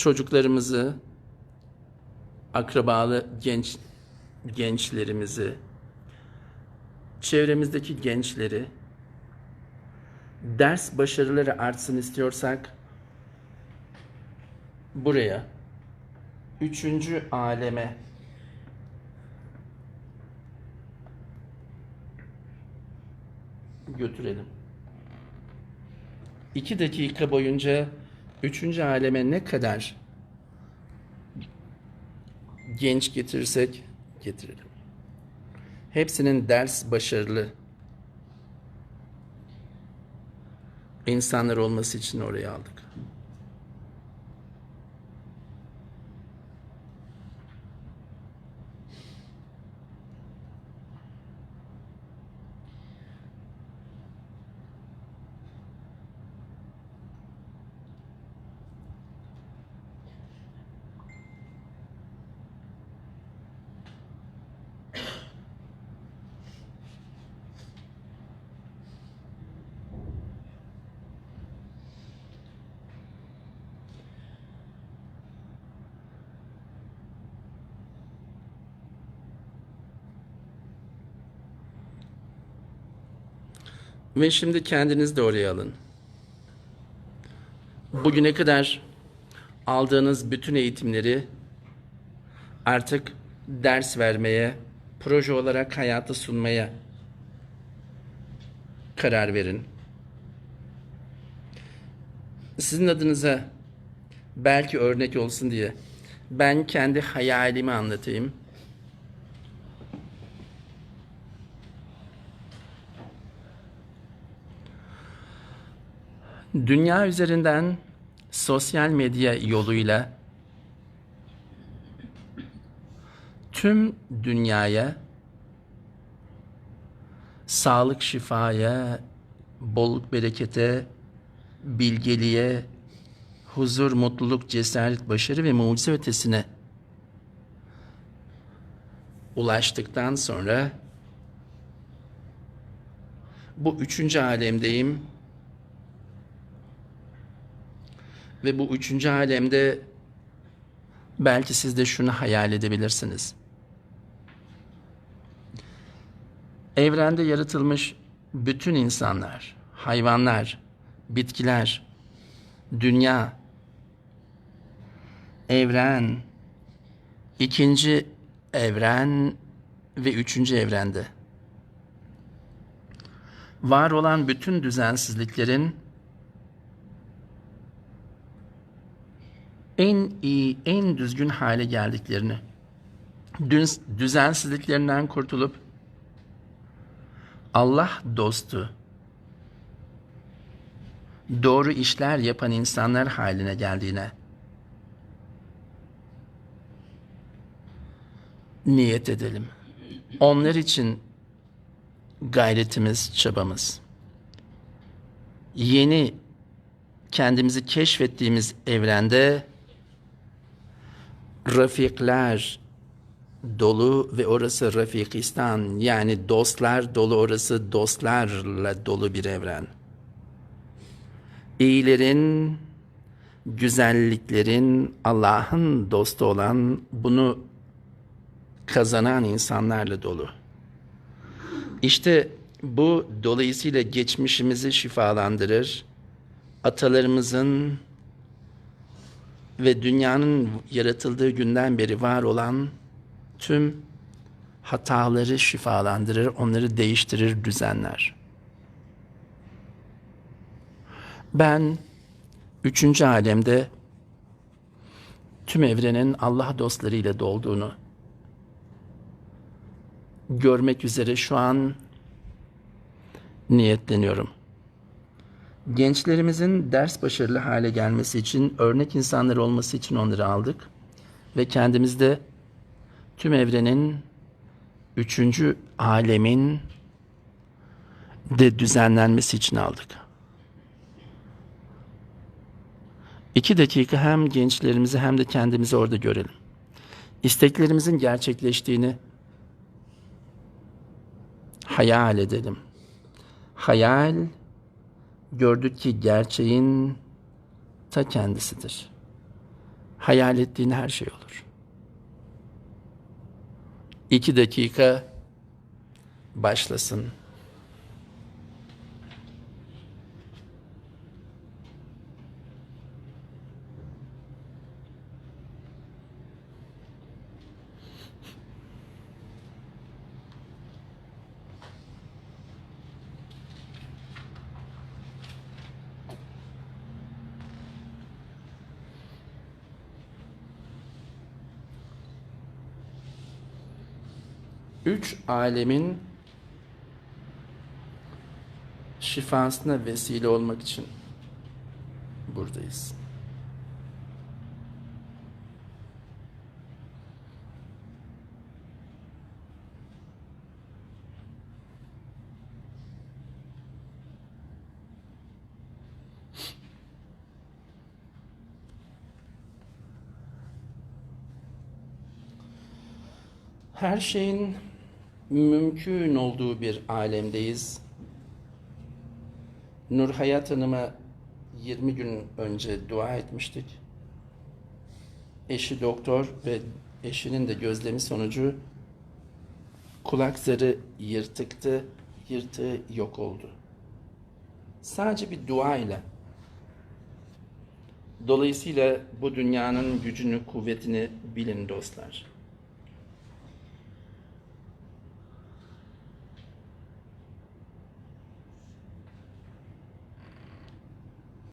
çocuklarımızı, akrabalı genç gençlerimizi, çevremizdeki gençleri ders başarıları artsın istiyorsak buraya üçüncü aleme götürelim. İki dakika boyunca üçüncü aleme ne kadar genç getirirsek getirelim. Hepsinin ders başarılı insanlar olması için oraya aldık. Ve şimdi kendiniz de oraya alın. Bugüne kadar aldığınız bütün eğitimleri artık ders vermeye, proje olarak hayata sunmaya karar verin. Sizin adınıza belki örnek olsun diye ben kendi hayalimi anlatayım. Dünya üzerinden sosyal medya yoluyla tüm dünyaya sağlık, şifaya, bolluk, berekete, bilgeliğe, huzur, mutluluk, cesaret, başarı ve mucize ötesine ulaştıktan sonra bu üçüncü alemdeyim ve bu üçüncü alemde belki siz de şunu hayal edebilirsiniz. Evrende yaratılmış bütün insanlar, hayvanlar, bitkiler, dünya, evren, ikinci evren ve üçüncü evrende. Var olan bütün düzensizliklerin en iyi, en düzgün hale geldiklerini, düz, düzensizliklerinden kurtulup Allah dostu, doğru işler yapan insanlar haline geldiğine niyet edelim. Onlar için gayretimiz, çabamız. Yeni kendimizi keşfettiğimiz evrende rafikler dolu ve orası Rafikistan yani dostlar dolu orası dostlarla dolu bir evren. İyilerin, güzelliklerin, Allah'ın dostu olan bunu kazanan insanlarla dolu. İşte bu dolayısıyla geçmişimizi şifalandırır, atalarımızın ve dünyanın yaratıldığı günden beri var olan tüm hataları şifalandırır, onları değiştirir, düzenler. Ben üçüncü alemde tüm evrenin Allah dostlarıyla dolduğunu görmek üzere şu an niyetleniyorum. Gençlerimizin ders başarılı hale gelmesi için, örnek insanlar olması için onları aldık. Ve kendimizde tüm evrenin, üçüncü alemin de düzenlenmesi için aldık. İki dakika hem gençlerimizi hem de kendimizi orada görelim. İsteklerimizin gerçekleştiğini hayal edelim. Hayal gördük ki gerçeğin ta kendisidir. Hayal ettiğin her şey olur. İki dakika başlasın. Üç alemin şifasına vesile olmak için buradayız. Her şeyin mümkün olduğu bir alemdeyiz. Nur Hayat Hanım'a 20 gün önce dua etmiştik. Eşi doktor ve eşinin de gözlemi sonucu kulak zarı yırtıktı, yırtığı yok oldu. Sadece bir dua ile. Dolayısıyla bu dünyanın gücünü, kuvvetini bilin dostlar.